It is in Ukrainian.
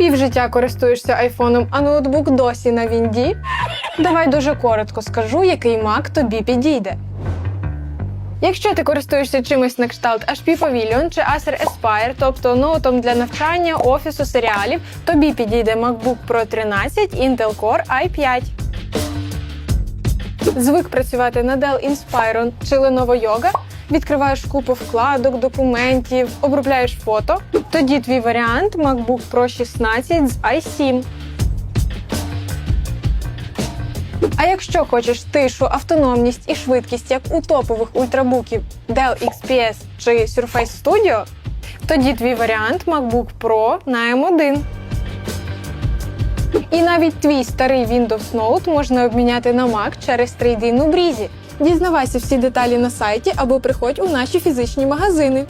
Півжиття користуєшся айфоном, а ноутбук досі на Вінді? Давай дуже коротко скажу, який Mac тобі підійде. Якщо ти користуєшся чимось на кшталт HP Pavilion чи Acer Aspire, тобто ноутом для навчання, офісу, серіалів, тобі підійде MacBook Pro 13 Intel Core i5. Звик працювати на Dell Inspiron чи Lenovo Yoga? Відкриваєш купу вкладок, документів, обробляєш фото. Тоді твій варіант MacBook Pro 16 з i7. А якщо хочеш тишу, автономність і швидкість, як у топових ультрабуків Dell XPS чи Surface Studio, тоді твій варіант MacBook Pro на M1. І навіть твій старий Windows Note можна обміняти на Mac через трейдин у брізі. Дізнавайся всі деталі на сайті або приходь у наші фізичні магазини.